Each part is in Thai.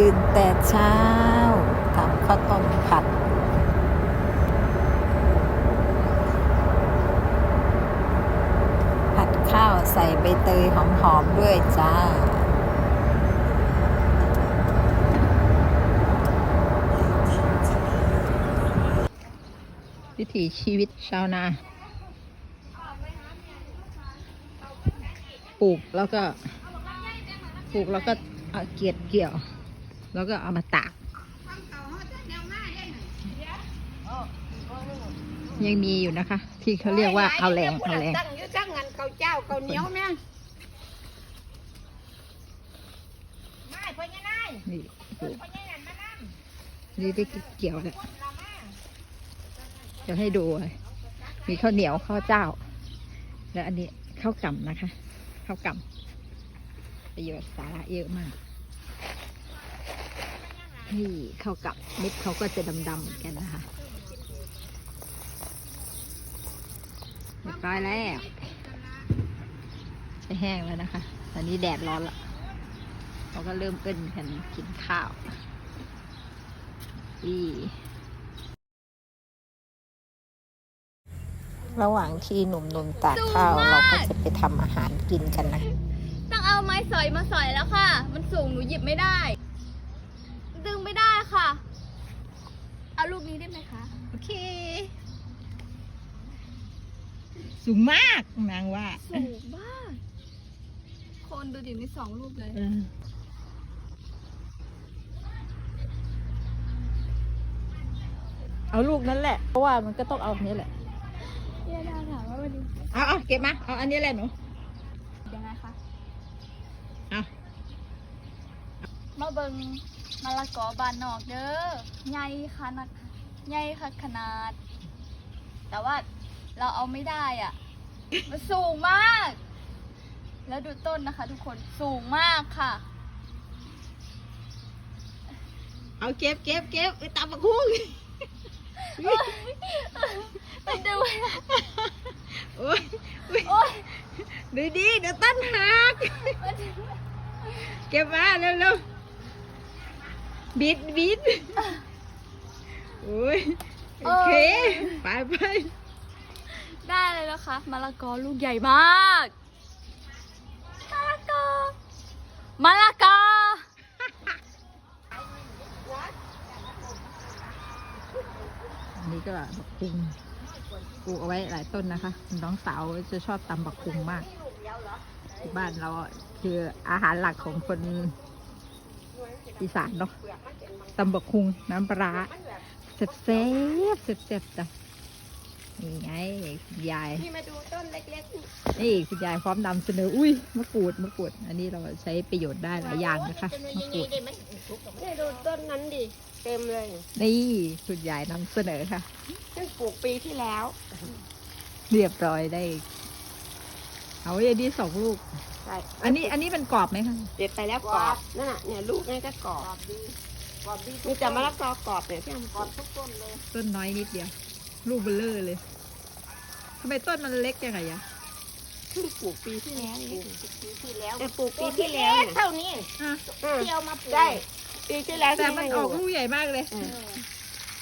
ตื่นแต่เช้าทำข้าวต้มผัด ผัดข้าวใส่ใบเตยหอมๆด้วยจ้าวิถีชีวิตชาวนา ปลูกแล้วก็ ปลูกแล้วก็เอาเกียดเกี่ยว แล้วก็เอามาตาก ยังมีอยู่นะคะ ที่เขาเรียกว่าเอาแรงเอาแรงตั้งอยู่ตั้งงานเกาเจ้าเกาเหนียวแม่งไม่พ่อยังไงนี่ปลูกพ่อยังไงมานั่งนี่ได้เกี่ยวแล้วจะให้ดูเลยมีข้าวเหนียวข้าวเจ้า แล้วอันนี้ข้าวกล่ำนะคะข้าวกล่ำประโยชน์สาระเยอะมาก นี่ข้ากล่ำเม็ดเขาก็จะดำๆเหมือนกันนะคะเรียบร้อยแล้วจะแห้งแล้วนะคะ ตอนนี้แดดร้อนละเราก็เริ่มเป็นกันกินข้าวอีระหว่างที่หนุ่มๆตากข้าว เราก็จะไปทำอาหารกินกันนะ ต้องเอาไม้สอยมาสอยแล้วค่ะ มันสูงหนูหยิบไม่ได้งไม่ได้ค่ะ เอา ลูกนี้ได้ไหมคะ โอเค สูงมากนางว่าสูงมาก คนดูดิมีสองลูกเลยเออเอาลูกนั้นแหละ เพราะว่ามันก็ต้องเอาอันนี้แหละเย่ดาถามว่าวันนี้เอาเอาเก็บมา เอาอันนี้แหละหนู ยังไงคะ เอา มาเบิงมะละกอบานนอกเด้อใหญ่ขนาดใหญ่ค่ะขนาด แต่ว่าเราเอาไม่ได้อะ มันสูงมาก แล้วดูต้นนะคะ ทุกคนสูงมากค่ะ เอาเก็บเก็บเก็บไปตามมาคุ้งมันดูโอ้ยโอ้ยโอ๊ยดูดีเดี๋ยวต้นหัก มันดู เก็บมาเร็วเร็วๆ บิดบิดโอ้ยโอเค ไปไปได้เลยนะคะมะละกอลูกใหญ่มากมะละกอมะละกออันนี้ก็บักคุงปลูกเอาไว้หลายต้นนะคะ น้องสาวจะชอบตำบักคุงมากที่บ้านเราอะคืออาหารหลักของคน อีสานเนาะตำบักคุงน้ำปลาร้าเซ็บเซ็บเซ็บเซ็บจ้ะนี่ไงคุณยายพี่มาดูต้นเล็กนี่คุณยายพร้อมนำเสนออุ้ยมะกรูดมะกรูด อันนี้เราใช้ประโยชน์ได้หลายอย่างนะคะมะกรูดๆนี่ดูต้นนั้นดิเต็มเลย นี่คุณยายนำเสนอค่ะเพิ่งปลูกปีที่แล้ว เรียบร้อยได้ เอาอย่างนี้สองลูก ใช่อันนี้อันนี้มันกรอบไหมคะเด็ดไปแล้วกรอบนั่นน่ะเนี่ยลูกนี่ก็กรอบมีแต่มะละกอกรอบเนี่ยที่ทำกรอบทุกต้นเลย ต้นน้อยนิดเดียว ลูกเบลเลอร์เลยทำไมต้นมันเล็กจังไงยะเพิ่งปลูกปีที่แล้วเองปีที่แล้วแต่ปลูกปีที่แล้วเนี่ยเท่านี้อะอืมเที่ยวมาปลูกได้ปีที่แล้วแต่ที่มันให้ออกดูลูกใหญ่มากเลยอืม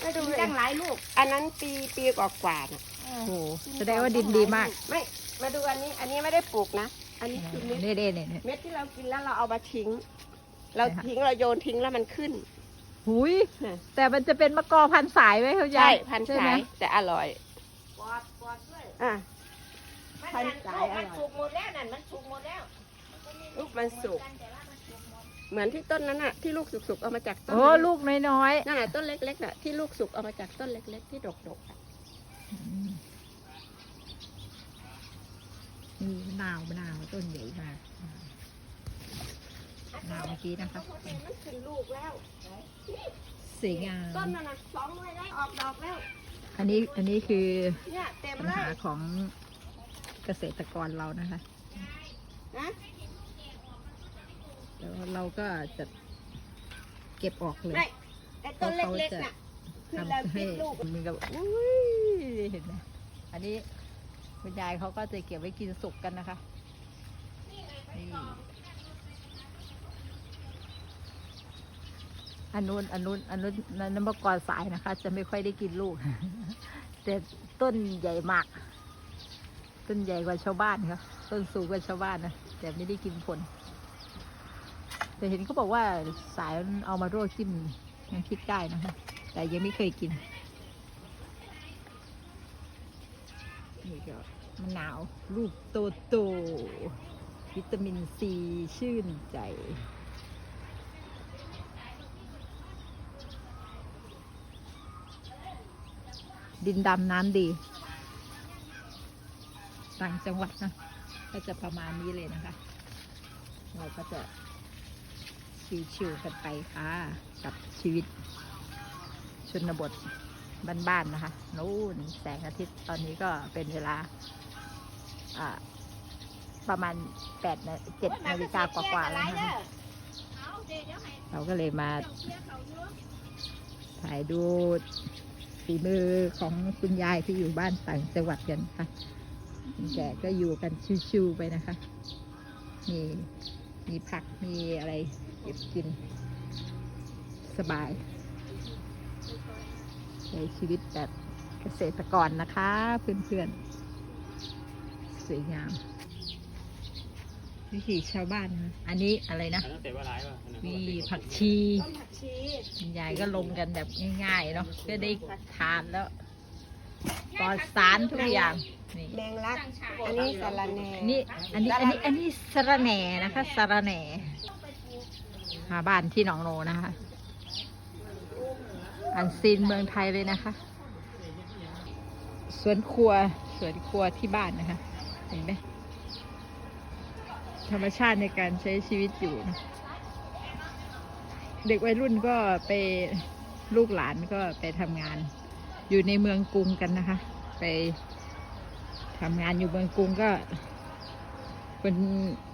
ไม่ดูมีเลยตั้งหลายลูก อันนั้นปีปีกว่าๆน่ะโอ้โหแสดงว่าดินดีมาก ไม่ มาดูอันนี้ อันนี้ไม่ได้ปลูกนะ อันนี้คือเม็ดเน่เน่เน่เน่เม็ดที่เรากินแล้วเราเอามาทิ้ง เราใช่ค่ะทิ้งเราโยนทิ้งแล้วมันขึ้น หุยน่ะแต่มันจะเป็นมะกอพันสายไหมคุณยาใช่ยพันใช่ไหสามยแต่อร่อย ปอดปอดด้วยอะ มันพันนั่นสาลูยกอร่อยมันสุกหมดแล้วนั่นมันสุกหมดแล้วลูกมันสุก แต่ว่ามันสุกหมดเหมือนที่ต้นนั้นน่ะที่ลูกสุกๆเอามาจากต้นโอ้นั้นลูกน้อยนั่นแหละต้นเล็กๆน่ะที่ลูกสุกเอามาจากต้นเล็ก ๆ ที่ดกๆอะๆ นี่มะนาวมะนาวต้นใหญ่มากมะนาวเมื่อกี้นะคะมันขึ้นลูกแล้วสวยงามต้นนั้นน่ะสองหน่วยได้ออกดอกแล้ว อันนี้อันนี้คือเนี่ยเต็มปัญเลหายของเกษตรกรเรานะคะนะแล้วเราก็จะเก็บออกเลยไม่ไอ้ต้นเล็กๆน่ะคือเราทำให้คิดลูกมันกับอุ้ยเห็นไหมอันนี้ คุณยายเขาก็จะเก็บไว้กินสุกกันนะคะนี่อันนู้นอันนู้นอันนู้นนันมื่อก่อสายนะคะ จะไม่ค่อยได้กินลูก แต่ต้นใหญ่มาก ต้นใหญ่กว่าชาวบ้านครับต้นสูงกว่าชาวบ้านนะแต่ไม่ได้กินผล แต่เห็นเขาบอกว่าสายเอามาโรยจิ้มยังคิดได้นะคะแต่ยังไม่เคยกิน นี่ก็มะนาวลูกโตโตๆวิตามินซีชื่นใจ ดินดำน้ำดีต่างจังหวัดนะก็จะประมาณนี้เลยนะคะ เราก็จะชิวๆกันไปค่ะ กับชีวิตชนบท บ้านๆนะคะนู่นแสงอาทิตย์ตอนนี้ก็เป็นเวลาอ่าประมาณแปดนาเจ็ดนาฬิกากว่าๆแล้วนะคะเราก็เลยมาถ่ายดูฝีมือของคุณยายที่อยู่บ้านต่างจังหวัดกันค่ะคุณแกก็อยู่กันชิวๆไปนะคะ มีมีผักมีอะไรเก็บกินสบาย ใช้ชีวิตแบบเกษตรกรนะคะ เพื่อนๆ สวยงาม วิถีชาวบ้านนะ อันนี้อะไรนะอันนั้นเตะว่าร้ายป่ะอันนั้นมีผักชีต้นผักชีคุณยายก็ลงกันแบบง่ายๆเนาะก็ได้ทานแล้วปลอดสารทุกอย่าง นี่ แมงลัก อันนี้สาระแหน่อันนี้อันนี้อันนี้อันนี้สะระแหน่นะคะสะระแหน่มาบ้านที่หนองโนนะคะ อันซีนเมืองไทยเลยนะคะ สวนครัวสวนครัวที่บ้านนะคะ เห็นไหมธรรมชาติในการใช้ชีวิตอยู่นะเด็กวัยรุ่นก็ไปลูกหลานก็ไปทำงานอยู่ในเมืองกรุงกันนะคะ ไปทำงานอยู่เมืองกรุงก็เป็น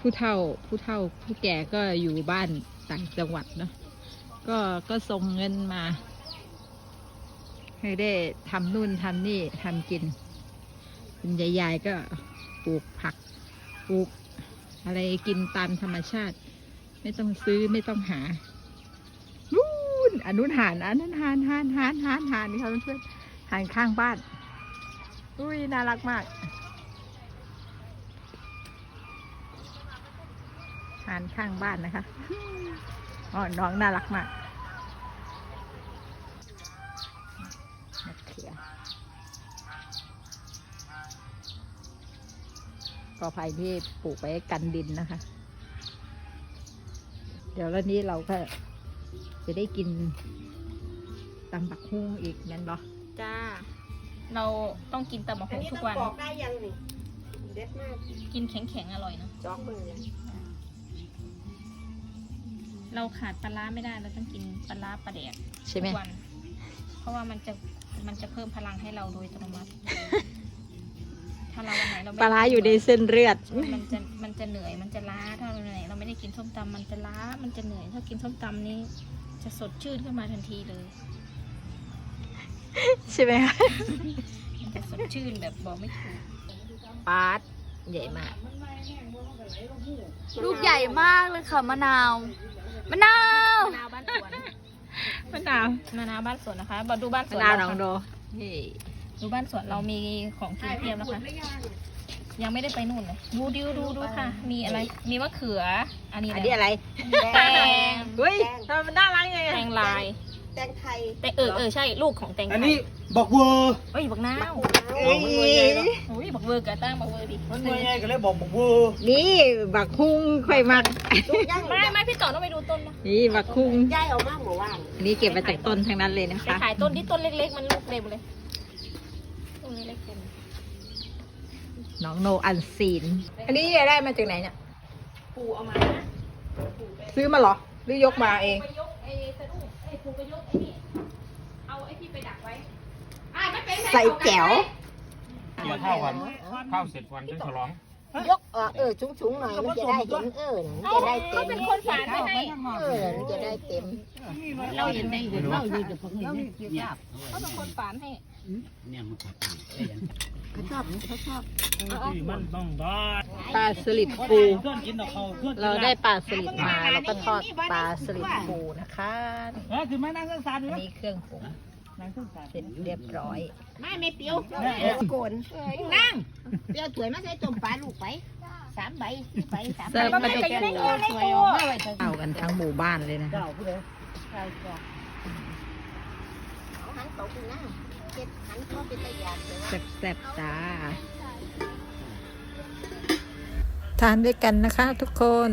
ผู้เฒ่าผู้เฒ่าผู้แก่ก็อยู่บ้านต่างจังหวัดเนาะก็ก็ส่งเงินมา ให้ได้ทำนู่นทำนี่ทำกินคุณยายๆก็ปลูกผักปลูก อะไรกินตามธรรมชาติ ไม่ต้องซื้อไม่ต้องหานู่นอันนู้นหานอันนั้นหานหานหานหานหานนี่ค่ะเพื่อนๆหานข้างบ้านอุ้ยน่ารักมากหานข้างบ้านนะคะอ๋อน้องน่ารักมากมะเขือ ก็ภัยที่ปลูกไว้กันดินนะคะ เดี๋ยวแล้วนี้เราก็จะได้กินตำบักฮุ้งอีกนั่นเหรอจ้า เราต้องกินตำบักอันหุ่งนี้ทุต้กองวันปอกได้ยังนี่เด็ดมากกินแข็งๆ อร่อยเนาะจอกมือเลยเราขาดปลาร้าไม่ได้ เราต้องกินปลาร้าปลาแดกใช่ไหมทุกวัน เพราะว่ามันจะมันจะเพิ่มพลังให้เราโดยอัตโนมัติถ้าเราวันไหนเราไม่ปลาร้าอยู่ในเส้นเลือด มันจะมันจะเหนื่อยมันจะล้าถ้าเราไหนเราไม่ได้กินส้มตำมันจะล้ามันจะเหนื่อยถ้ากินส้มตำนี้ จะสดชื่นขึ้นมาทันทีเลย ใช่ไหมคะมันจะสดชื่นแบบบอกไม่ถูกปาดใหญ่มาก ลูกใหญ่มากเลยค่ะมะนาวมะนาวมะนาวบ้านสวนมะนาวมะนาวบ้านสวนนะคะมาดูบ้านสมะวนนาวหนเราองค่ะโด นี่ ดูบ้านสวนเรามีของกินเพียบนะคะยังไม่ได้ไปนู่นเลยดูดิวดูดูค่ะ มีอะไร มีมะเขือ อันนี้อันนี้อะไรแตงเฮ้ยทำไมมันน่ารักยังไงแตงลาย แตงไทยแต่เออเออใช่ลูกของแตงไทอันยนี้บอกเวอร์เอ้ยบักนาวเอ้ยมันเวอร์ไงเนอะโอ้ยบักเวอร์กะตั้งบักเวอร์ดิมันเวอร์ไงก็เลยบอกบอกเวอร์นี่บักฮุ้งค่อยมัก ลูกย่างไม่ไม่พี่ต่อต้องไปดูต้นนะนี่บักฮุ้งย่ายเอามากหมู่ว่านอันนี้เก็บมาจากต้นทั้งนั้นเลยนะไปคะขายต้นที่ต้นเล็ก ๆ มันลูกเต็มเลยต้ นเล็กๆเต็มน้องโนอันซีน อันนี้ได้มาจากไหนเนี่ย ปูเอามานะซื้อมาเหรอ หรือยกมาเองไปยกไอ้สะดุ้งไอ้ปูไปยกไอ้นี่ เอาไอ้ที่ไปดักไว้อ่าไม่เป็นไรใส่แจ๋ว เกี่ยวข้าววันข้าวเสร็จวันจะฉลอง ยกเออเออสูงสูงๆหน่อยมันจะได้เห็นเออน่ะมันจะได้เต็มเป็นคนฝานไว้ให้เออมันจะได้เต็มเราเห็นได้เห็นเราอยู่กับพวกนี้เนี่ยเขาเป็นคนฝานให้เนี่ยมันขัดเขาชอบเขาชอบมันต้องได้ปลาสลิดปู เราได้ปลาสลิดมาแล้วก็ทอดปลาสลิดปูนะคะนั่เครื่องปรุง เสร็จเรียบร้อยไม่ไม่เปรี้ยวโกนนั่งเปรี้ยวถวยมาใส่ต้มปลาลูกไปสามใบสี่ใบสามใบเสิร์ฟมันมาก็ด้วยอยู่กันในตัวในตัวเอากันทั้งหมู่บ้านเลยนะๆเจ้าผู้ใดเอาหันตกนะเจ็ดหันเข้าไปตะยานเลยว่าแซ่บๆจ้าทานด้วยกันนะคะทุกคน